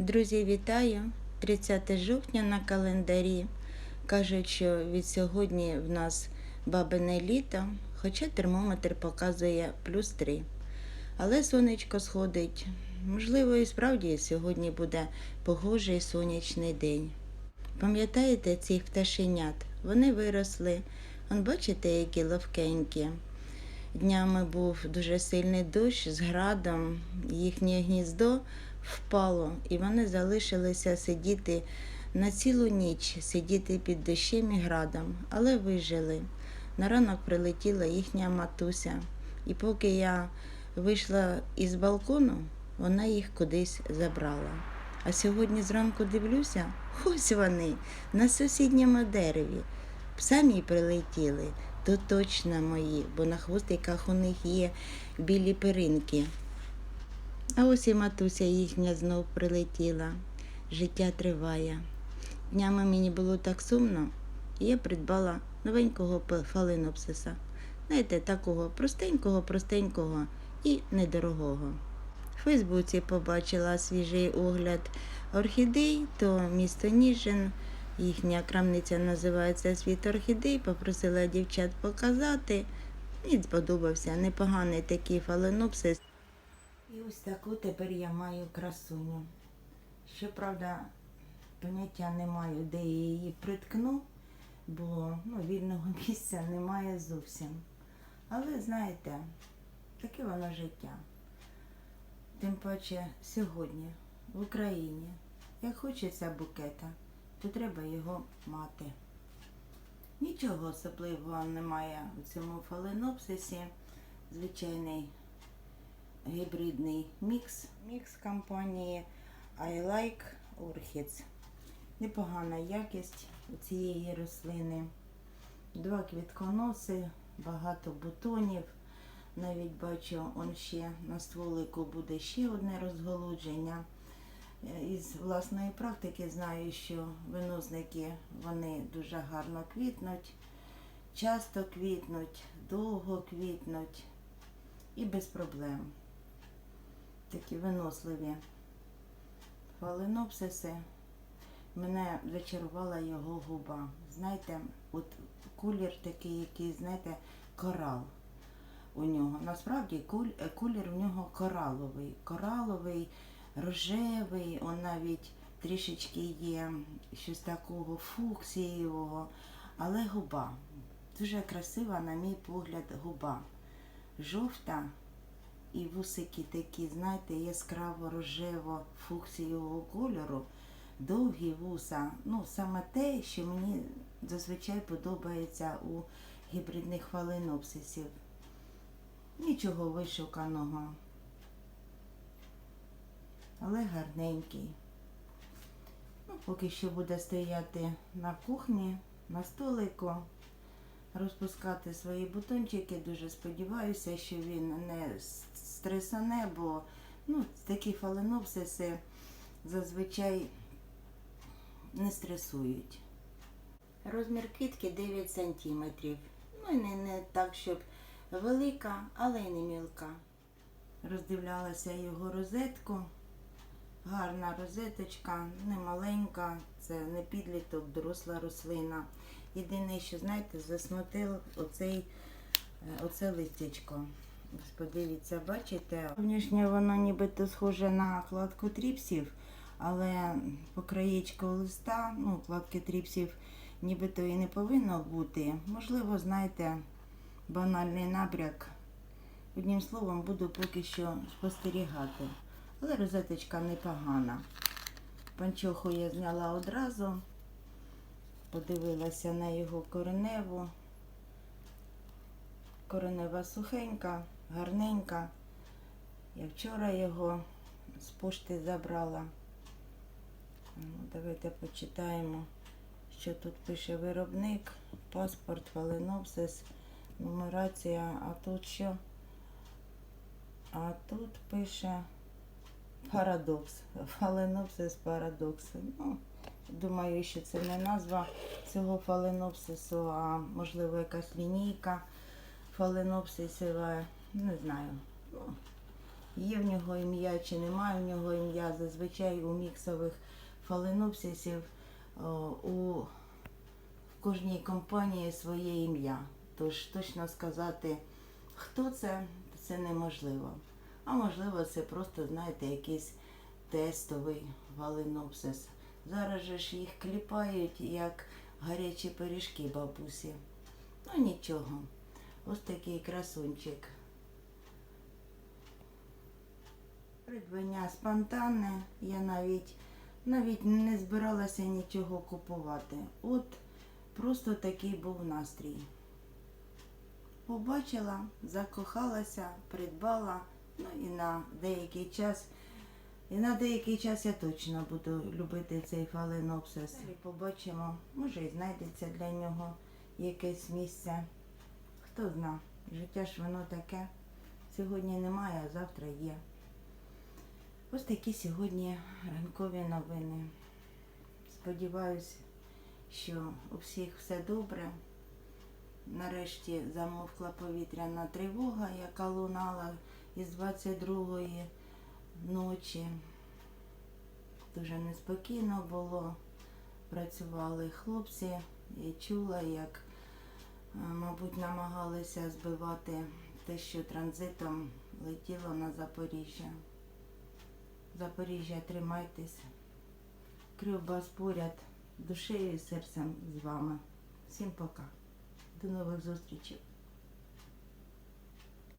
Друзі, вітаю! 30 жовтня на календарі. Кажуть, що від сьогодні в нас бабине літо, хоча термометр показує плюс 3. Але сонечко сходить. Можливо, і справді сьогодні буде погожий сонячний день. Пам'ятаєте цих пташенят? Вони виросли. Он бачите, які ловкенькі. Днями був дуже сильний дощ з градом, їхнє гніздо впало, і вони залишилися сидіти на цілу ніч, сидіти під дощем і градом, але вижили. На ранок прилетіла їхня матуся, і поки я вийшла із балкону, вона їх кудись забрала. А сьогодні зранку дивлюся, ось вони на сусідньому дереві. Самі прилетіли, то точно мої, бо на хвостиках у них є білі перинки. А ось і матуся їхня знов прилетіла. Життя триває. Днями мені було так сумно, і я придбала новенького фаленопсиса. Знаєте, такого простенького, простенького і недорогого. В Фейсбуці побачила свіжий огляд орхідей, то місто Ніжин. Їхня крамниця називається Світ орхідей. Попросила дівчат показати. Мені сподобався непоганий такий фаленопсис. І ось таку тепер я маю красуню. Щоправда, поняття не маю, де я її приткну, бо ну, вільного місця немає зовсім. Але знаєте, таке воно життя. Тим паче сьогодні в Україні, як хочеться букета, то треба його мати. Нічого особливого немає у цьому фаленопсисі. Звичайний гібридний мікс. Мікс компанії I Like Orchids. Непогана якість у цієї рослини. Два квітконоси, багато бутонів. Навіть бачу, он ще на стволику буде ще одне розголудження. Е, Із власної практики знаю, що винозники вони дуже гарно квітнуть, часто квітнуть, довго квітнуть і без проблем. Такі виносливі фаленопсиси. Мене зачарувала його губа. Знаєте, от колір такий, який, знаєте, корал у нього. Насправді колір у нього кораловий. Кораловий, рожевий, он навіть трішечки є щось такого фуксієвого, але губа. Дуже красива, на мій погляд, губа. Жовта і вусики такі, знаєте, яскраво рожево фуксієвого кольору, довгі вуса. Ну, саме те, що мені зазвичай подобається у гібридних фаленопсисів. Нічого вишуканого. Але гарненький. Ну, поки що буде стояти на кухні, на столику, розпускати свої бутончики. Дуже сподіваюся, що він не стресане, бо ну, такі фаленопсиси зазвичай не стресують. Розмір квітки 9 см. Ну і не, не так, щоб велика, але й не мілка. Роздивлялася його розетку. Гарна розеточка, не маленька, це не підліток, доросла рослина. Єдине, що, знаєте, засмутив оцей, е, оце листячко. Подивіться, бачите? Зовнішнє воно нібито схоже на кладку тріпсів, але по краєчку листа, ну, кладки тріпсів нібито і не повинно бути. Можливо, знаєте, банальний набряк. Одним словом, буду поки що спостерігати. Але розеточка непогана. Панчоху я зняла одразу, подивилася на його кореневу. Коренева сухенька, гарненька. Я вчора його з пошти забрала. Ну, Давайте почитаємо, що тут пише виробник, паспорт, фаленопсис, нумерація, а тут що? А тут пише Парадокс. Фаленопсис парадокс. Ну, думаю, що це не назва цього фаленопсису, а можливо якась лінійка фаленопсисова. Не знаю. Є в нього ім'я чи немає в нього ім'я. Зазвичай у міксових фаленопсисів у в кожній компанії своє ім'я. Тож точно сказати, хто це, це неможливо. А можливо, це просто, знаєте, якийсь тестовий валенопсис. Зараз же ж їх кліпають як гарячі пиріжки бабусі. Ну нічого. Ось такий красунчик. Придбання спонтанне. Я навіть навіть не збиралася нічого купувати. От просто такий був настрій. Побачила, закохалася, придбала, ну і на деякий час. І на деякий час я точно буду любити цей фаленопсис. І побачимо, може і знайдеться для нього якесь місце. Хто зна, життя ж воно таке. Сьогодні немає, а завтра є. Ось такі сьогодні ранкові новини. Сподіваюсь, що у всіх все добре. Нарешті замовкла повітряна тривога, яка лунала із 22-ї ночі. Дуже неспокійно було. Працювали хлопці. Я чула, як, е, мабуть, намагалися збивати те, що транзитом летіло на Запоріжжя. Запоріжжя, тримайтесь. Кривбас поряд, душею і серцем з вами. Всім пока. До нових зустрічей.